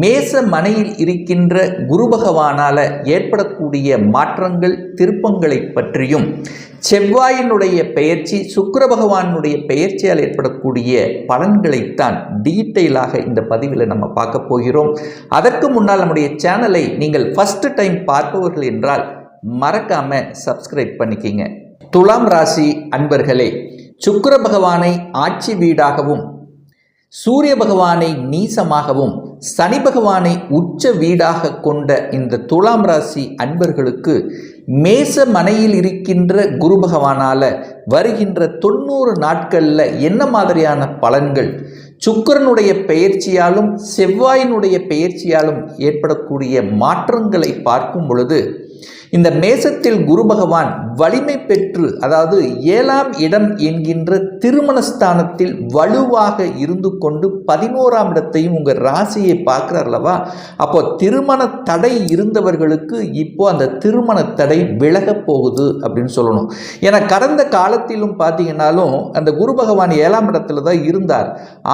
மேச மனையில் இருக்கின்ற குரு பகவானால் ஏற்படக்கூடிய மாற்றங்கள் திருப்பங்களை பற்றியும் செவ்வாயினுடைய பெயர்ச்சி சுக்கர பகவானுடைய பெயர்ச்சியால் ஏற்படக்கூடிய பலன்களைத்தான் டீட்டெயிலாக இந்த பதிவில் நம்ம பார்க்க போகிறோம். அதற்கு முன்னால் நம்முடைய சேனலை நீங்கள் ஃபஸ்ட்டு டைம் பார்ப்பவர்கள் என்றால் மறக்காம சப்ஸ்கிரைப் பண்ணிக்கிங்க. துலாம் ராசி அன்பர்களே சுக்கர பகவானை ஆட்சி வீடாகவும் சூரிய பகவானை நீசமாகவும் சனி பகவானை உச்ச வீடாக கொண்ட இந்த துலாம் ராசி அன்பர்களுக்கு மேச மனையில் இருக்கின்ற குரு பகவானால் வருகின்ற தொண்ணூறு நாட்களில் என்ன மாதிரியான பலன்கள்? சுக்கிரனுடைய பெயர்ச்சியாலும் செவ்வாயினுடைய பெயர்ச்சியாலும் ஏற்படக்கூடிய மாற்றங்களை பார்க்கும் பொழுது இந்த மேசத்தில் குரு பகவான் வலிமை பெற்று அதாவது ஏழாம் இடம் என்கின்ற திருமணஸ்தானத்தில் வலுவாக இருந்து கொண்டு பதினோராம் இடத்தையும் உங்கள் ராசியை பார்க்குறார் அல்லவா அப்போ திருமண தடை இருந்தவர்களுக்கு இப்போ அந்த திருமண தடை விலகப் போகுது அப்படின்னு சொல்லணும். ஏன்னா கடந்த காலத்திலும் பார்த்தீங்கன்னாலும் அந்த குரு பகவான் ஏழாம் இடத்துல தான் இருந்தார்.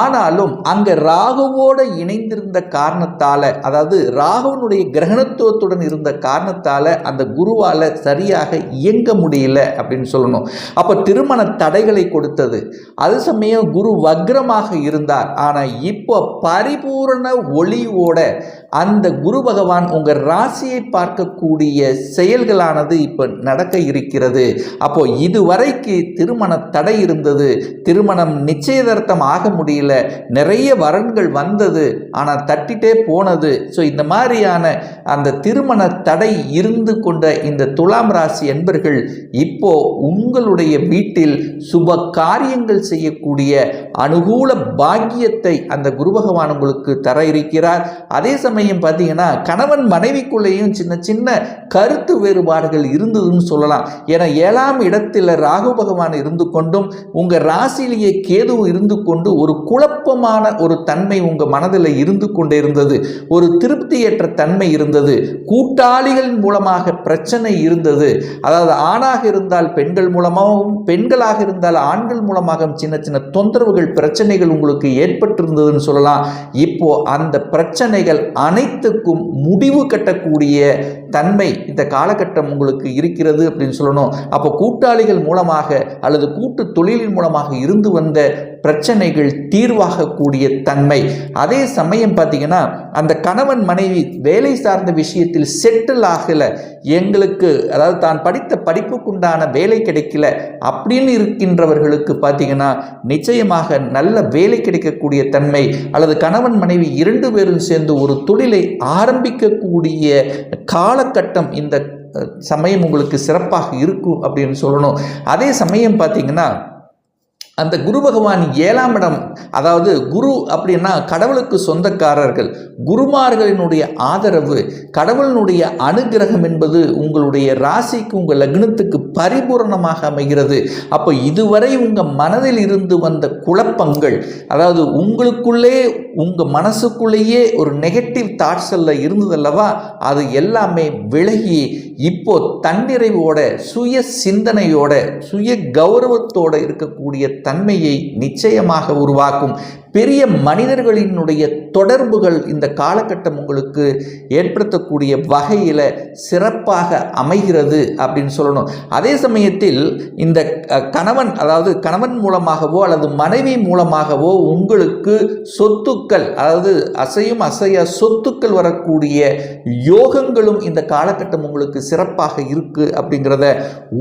ஆனாலும் அங்கே ராகுவோடு இணைந்திருந்த காரணத்தால் அதாவது ராகுவனுடைய கிரகணத்துவத்துடன் இருந்த காரணத்தால் அந்த அந்த குருவால் சரியாக இயங்க முடியல அப்படின்னு சொல்லணும். அப்போ திருமண தடைகளை கொடுத்தது. அது சமயம் குரு வக்ரமாக இருந்தார். ஆனால் இப்போ பரிபூரண ஒளியோட அந்த குரு பகவான் உங்கள் ராசியை பார்க்கக்கூடிய செயல்களானது இப்போ நடக்க இருக்கிறது. அப்போ இதுவரைக்கு திருமண தடை இருந்தது. திருமணம் நிச்சயதார்த்தம் ஆக முடியல. நிறைய வரன்கள் வந்தது. ஆனால் தட்டிட்டே போனது. ஸோ இந்த மாதிரியான அந்த திருமண தடை இருந்து கொண்ட இந்த துலாம் ராசி என்பர்கள் இப்போ உங்களுடைய வீட்டில் சுப காரியங்கள் செய்யக்கூடிய அனுகூல பாக்கியத்தை அந்த குரு பகவான் உங்களுக்கு தர இருக்கிறார். அதே சமயம் பார்த்தீங்கன்னா கணவன் மனைவிக்குள்ளேயும் சின்ன சின்ன கருத்து வேறுபாடுகள் இருந்ததுன்னு சொல்லலாம். ஏன்னா ஏழாம் இடத்தில் ராகு பகவான் இருந்து கொண்டும் உங்கள் ராசியிலேயே கேது இருந்து கொண்டு ஒரு குழப்பமான ஒரு தன்மை உங்கள் மனதில் இருந்து கொண்டே இருந்தது ஒரு திருப்தியற்ற தன்மை இருந்தது. கூட்டாளிகளின் மூலமாக பிரச்சனை இருந்தது. அதாவது ஆணாக இருந்தால் பெண்கள் மூலமாகவும் பெண்களாக இருந்தால் ஆண்கள் மூலமாகவும் சின்ன சின்ன தொந்தரவுகள் பிரச்சனைகள் உங்களுக்கு ஏற்பட்டிருந்ததுன்னு சொல்லலாம். இப்போ அந்த பிரச்சனைகள் அனைத்துக்கும் முடிவு கட்டக்கூடிய தன்மை இந்த காலகட்டம் உங்களுக்கு இருக்கிறது அப்படின்னு சொல்லணும். அப்போ கூட்டாளிகள் மூலமாக அல்லது கூட்டு தொழிலின் மூலமாக இருந்து வந்த பிரச்சனைகள் தீர்வாகக்கூடிய தன்மை. அதே சமயம் பார்த்தீங்கன்னா அந்த கணவன் மனைவி வேலை சார்ந்த விஷயத்தில் செட்டில் ஆகலை. எங்களுக்கு அதாவது தான் படித்த படிப்புக்குண்டான வேலை கிடைக்கல அப்படின்னு இருக்கின்றவர்களுக்கு பார்த்தீங்கன்னா நிச்சயமாக நல்ல வேலை கிடைக்கக்கூடிய தன்மை அல்லது கணவன் மனைவி இரண்டு பேரும் சேர்ந்து ஒரு தொழிலை ஆரம்பிக்கக்கூடிய காலகட்டம் இந்த சமயம் உங்களுக்கு சிறப்பாக இருக்கும் அப்படின்னு சொல்லணும். அதே சமயம் பார்த்தீங்கன்னா அந்த குரு பகவான் ஏழாம் இடம் அதாவது குரு அப்படின்னா கடவுளுக்கு சொந்தக்காரர்கள். குருமார்களினுடைய ஆதரவு கடவுளினுடைய அனுகிரகம் என்பது உங்களுடைய ராசிக்கு உங்கள் லக்னத்துக்கு பரிபூரணமாக அமைகிறது. அப்போ இதுவரை உங்கள் மனதில் இருந்து வந்த குழப்பங்கள் அதாவது உங்களுக்குள்ளே உங்கள் மனசுக்குள்ளேயே ஒரு நெகட்டிவ் தாட்ஸ் எல்லாம் இருந்ததல்லவா அது எல்லாமே விலகி இப்போ தன்னிறைவோட சுய சிந்தனையோட சுய கௌரவத்தோடு இருக்கக்கூடிய தன்மையை நிச்சயமாக உருவாக்கும். பெரிய மனிதர்களினுடைய தொடர்புகள் இந்த காலகட்டம் உங்களுக்கு ஏற்படுத்தக்கூடிய வகையில் சிறப்பாக அமைகிறது அப்படின்னு சொல்லணும். அதே சமயத்தில் இந்த கணவன் அதாவது கணவன் மூலமாகவோ அல்லது மனைவி மூலமாகவோ உங்களுக்கு சொத்துக்கள் அதாவது அசையும் அசைய சொத்துக்கள் வரக்கூடிய யோகங்களும் இந்த காலகட்டம் உங்களுக்கு சிறப்பாக இருக்கு அப்படிங்கிறத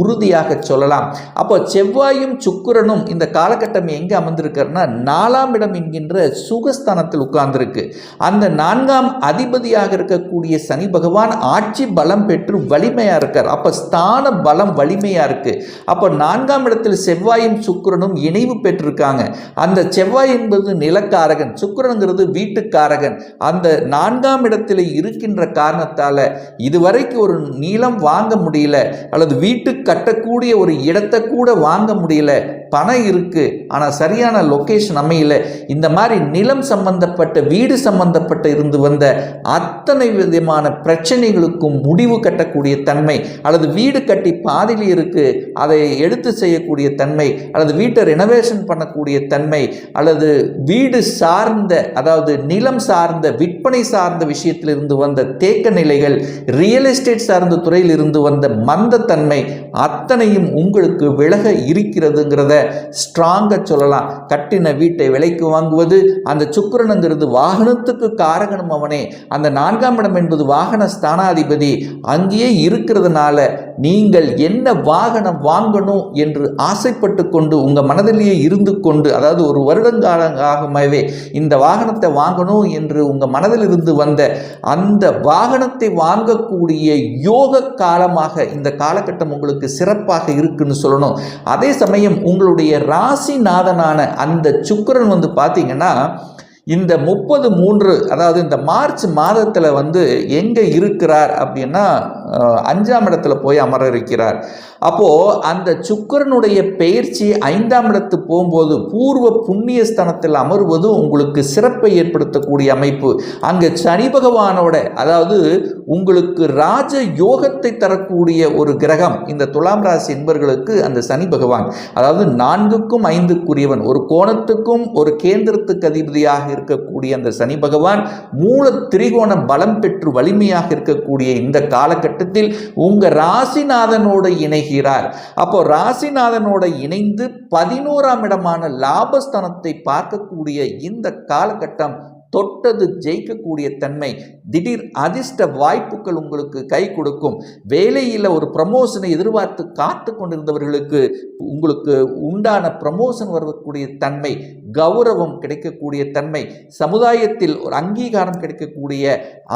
உறுதியாக சொல்லலாம். அப்போ செவ்வாயும் சுக்கிரனும் இந்த காலகட்டம் எங்கே அமர்ந்திருக்காருன்னா நாலாம் இடம் என்கின்ற சுகஸ்தானத்தில் உட்கார்ந்திருக்கு. அந்த நான்காம் அதிபதியாக இருக்கக்கூடிய சனி பகவான் ஆட்சி பலம் பெற்று வலிமையாக இருக்கார். அப்போ ஸ்தான பலம் வலிமையாக இருக்குது அப்போ நான்காம் இடத்தில் செவ்வாயும் சுக்கிரனும் இணைவு பெற்றிருக்காங்க. அந்த செவ்வாய் என்பது நிலக்காரகன். சுக்கிரனுங்கிறது வீட்டுக்காரகன். அந்த நான்காம் இடத்தில் இருக்கின்ற காரணத்தால் இதுவரைக்கும் ஒரு நீளம் வாங்க முடியல. அல்லது வீட்டு கட்டக்கூடிய ஒரு இடத்தை கூட வாங்க முடியல. பணம் இருக்குது ஆனால் சரியான லொக்கேஷன் அமையல. இந்த மாதிரி நிலம் சம்பந்தப்பட்ட வீடு சம்பந்தப்பட்ட இருந்து வந்த அத்தனை விதமான பிரச்சனைகளுக்கும் முடிவு கட்டக்கூடிய தன்மை அல்லது வீடு கட்டி பாதியில் இருக்குது அதை எடுத்து செய்யக்கூடிய தன்மை அல்லது வீட்டை ரெனோவேஷன் பண்ணக்கூடிய தன்மை அல்லது வீடு சார்ந்த அதாவது நிலம் சார்ந்த விற்பனை சார்ந்த விஷயத்தில் இருந்து வந்த தேக்க நிலைகள் ரியல் எஸ்டேட் சார்ந்த துறையில் இருந்து வந்த மந்தத்தன்மை அத்தனையும் உங்களுக்கு விலக இருக்கிறதுங்கிறத ஸ்ட்ராங்காக சொல்லலாம். கட்டின வீட்டை விலைக்கு வாங்குவது அந்த சுக்கிரனுங்கிறது வாகனத்துக்கு காரகனும் அவனே. அந்த நான்காம் இடம் என்பது வாகன ஸ்தானாதிபதி அங்கேயே இருக்கிறதுனால நீங்கள் என்ன வாகனம் வாங்கணும் என்று ஆசைப்பட்டு கொண்டு உங்கள் மனதிலேயே இருந்து கொண்டு அதாவது ஒரு வருடங்காலமாகவே இந்த வாகனத்தை வாங்கணும் என்று உங்கள் மனதில் இருந்து வந்த அந்த வாகனத்தை வாங்கக்கூடிய யோக காலமாக இந்த காலகட்டம் உங்களுக்கு சிறப்பாக இருக்குன்னு சொல்லணும். அதே சமயம் உங்களுடைய ராசிநாதனான அந்த சுக்கிரன் வந்து பார்த்தீங்கன்னா இந்த முப்பது மூன்று அதாவது இந்த மார்ச் மாதத்தில் வந்து எங்கே இருக்கிறார் அப்படின்னா அஞ்சாம் இடத்துல போய் அமர இருக்கிறார் அப்போது அந்த சுக்கிரனுடைய பெயர்ச்சி ஐந்தாம் இடத்து போகும்போது பூர்வ புண்ணிய ஸ்தானத்தில் அமர்வது உங்களுக்கு சிறப்பை ஏற்படுத்தக்கூடிய அமைப்பு. அங்கே சனி பகவானோட அதாவது உங்களுக்கு ராஜ யோகத்தை தரக்கூடிய ஒரு கிரகம் இந்த துலாம் ராசி என்பர்களுக்கு அந்த சனி பகவான். அதாவது நான்குக்கும் ஐந்துக்குரியவன். ஒரு கோணத்துக்கும் ஒரு கேந்திரத்துக்கு அதிபதியாக இருக்கக்கூடிய அந்த சனி பகவான் மூல திரிகோண பலம் பெற்று வலிமையாக இருக்கக்கூடிய இந்த காலகட்டத்தில் உங்க ராசிநாதனோடு இணைகிறார். அப்போ ராசிநாதனோட இணைந்து பதினோராம் இடமான லாபஸ்தானத்தை பார்க்கக்கூடிய இந்த காலகட்டம் தொட்டது ஜெயிக்கக்கூடிய தன்மை. திடீர் அதிர்ஷ்ட வாய்ப்புகள் உங்களுக்கு கை கொடுக்கும். வேலையில் ஒரு ப்ரமோஷனை எதிர்பார்த்து காத்து கொண்டிருந்தவர்களுக்கு உங்களுக்கு உண்டான ப்ரமோஷன் வரக்கூடிய தன்மை கௌரவம் கிடைக்கக்கூடிய தன்மை சமுதாயத்தில் ஒரு அங்கீகாரம் கிடைக்கக்கூடிய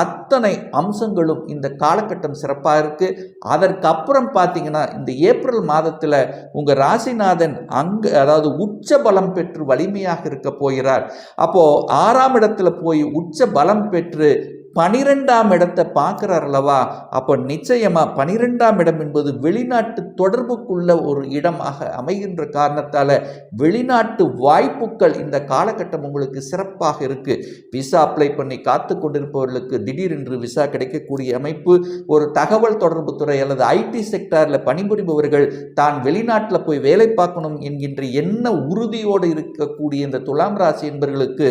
அத்தனை அம்சங்களும் இந்த காலகட்டம் சிறப்பாக இருக்குது அதற்கப்புறம் பார்த்தீங்கன்னா இந்த ஏப்ரல் மாதத்தில் உங்கள் ராசிநாதன் அங்கு அதாவது உச்ச பலம் பெற்று வலிமையாக இருக்க போகிறார். அப்போது ஆறாம் இடத்தில் போய் உச்ச பலம் பெற்று பனிரெண்டாம் இடத்தை பார்க்குறார் அல்லவா அப்போ நிச்சயமாக பனிரெண்டாம் இடம் என்பது வெளிநாட்டு தொடர்புக்குள்ள ஒரு இடமாக அமைகின்ற காரணத்தால் வெளிநாட்டு வாய்ப்புகள் இந்த காலகட்டம் உங்களுக்கு சிறப்பாக இருக்குது விசா அப்ளை பண்ணி காத்து கொண்டிருப்பவர்களுக்கு திடீரென்று விசா கிடைக்கக்கூடிய அமைப்பு ஒரு தகவல் தொடர்பு துறை அல்லது ஐடி செக்டாரில் பணிபுரிபவர்கள் தான் வெளிநாட்டில் போய் வேலை பார்க்கணும் என்கின்ற என்ன உறுதியோடு இருக்கக்கூடிய இந்த துலாம் ராசி என்பவர்களுக்கு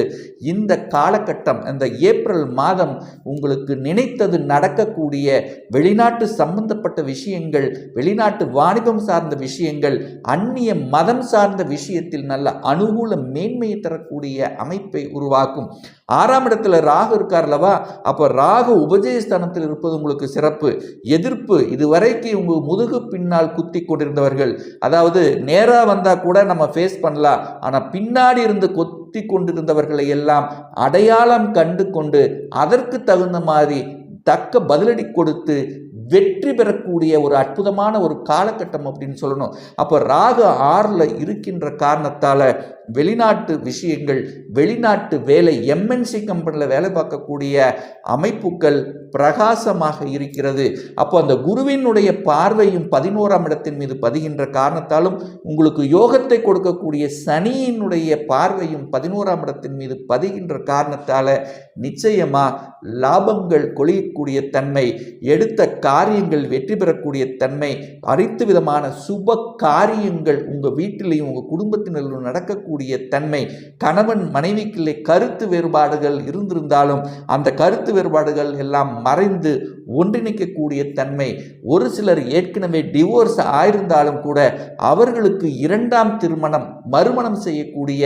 இந்த காலகட்டம் இந்த ஏப்ரல் மாதம் உங்களுக்கு நினைத்தது நடக்கக்கூடிய வெளிநாட்டு சம்பந்தப்பட்ட விஷயங்கள் வெளிநாட்டு வாணிபம் சார்ந்த விஷயங்கள் அந்நிய மதம் சார்ந்த விஷயத்தில் நல்ல அனுகூல மேன்மையை தரக்கூடிய அமைப்பை உருவாக்கும். ஆறாம் இடத்துல ராகு இருக்கார்லவா? அப்போ ராகு உபஜயஸ்தானத்தில் இருப்பது உங்களுக்கு சிறப்பு. எதிர்ப்பு இதுவரைக்கு உங்க முதுகு பின்னால் குத்தி கொண்டிருந்தவர்கள். அதாவது நேராக வந்தால் கூட நம்ம ஃபேஸ் பண்ணலாம். ஆனால் பின்னாடி இருந்து கொத்து கொண்டிருந்தவர்களை எல்லாம் அடையாளம் கண்டு கொண்டு அதற்கு தகுந்த மாதிரி தக்க பதிலடி கொடுத்து வெற்றி பெறக்கூடிய ஒரு அற்புதமான ஒரு காலகட்டம் அப்படின்னு சொல்லணும். அப்போ ராகு ஆறில் இருக்கின்ற காரணத்தால் வெளிநாட்டு விஷயங்கள் வெளிநாட்டு வேலை எம்என்சி கம்பெனியில் வேலை பார்க்கக்கூடிய அமைப்புகள் பிரகாசமாக இருக்கிறது. அப்போ அந்த குருவினுடைய பார்வையும் பதினோராம் இடத்தின் மீது பதிகின்ற காரணத்தாலும் உங்களுக்கு யோகத்தை கொடுக்கக்கூடிய சனியினுடைய பார்வையும் பதினோராம் இடத்தின் மீது பதிகின்ற காரணத்தால் நிச்சயமாக லாபங்கள் கொழியக்கூடிய தன்மை எடுத்த காரியங்கள் வெற்றி பெறக்கூடிய தன்மை அனைத்து விதமான சுப காரியங்கள் உங்கள் வீட்டிலையும் உங்கள் குடும்பத்தினரிலும் நடக்கக்கூடிய தன்மை கணவன் மனைவிக்குள்ளே கருத்து வேறுபாடுகள் இருந்திருந்தாலும் அந்த கருத்து வேறுபாடுகள் எல்லாம் மறைந்து ஒன்றிணைக்கக்கூடிய தன்மை ஒரு சிலர் ஏற்கனவே டிவோர்ஸ் ஆயிருந்தாலும் கூட அவர்களுக்கு இரண்டாம் திருமணம் மறுமணம் செய்யக்கூடிய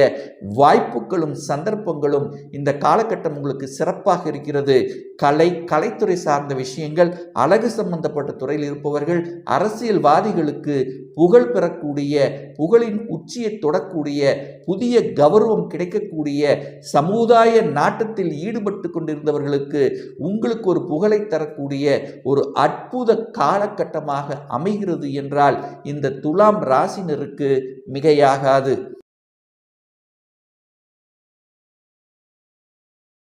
வாய்ப்புகளும் சந்தர்ப்பங்களும் இந்த காலகட்டம் உங்களுக்கு சிறப்பாக இருக்கிறது. கலை கலைத்துறை சார்ந்த விஷயங்கள் அழகு சம்பந்தப்பட்ட துறையில் இருப்பவர்கள் அரசியல்வாதிகளுக்கு புகழ் பெறக்கூடிய புகழின் உச்சியை தொடக்கூடிய புதிய கௌரவம் கிடைக்கக்கூடிய சமுதாய நாட்டத்தில் ஈடுபட்டு கொண்டிருந்தவர்களுக்கு உங்களுக்கு ஒரு புகழை தரக்கூடிய ஒரு அற்புத காலகட்டமாக அமைகிறது என்றால் இந்த துலாம் ராசினருக்கு மிகையாகாது.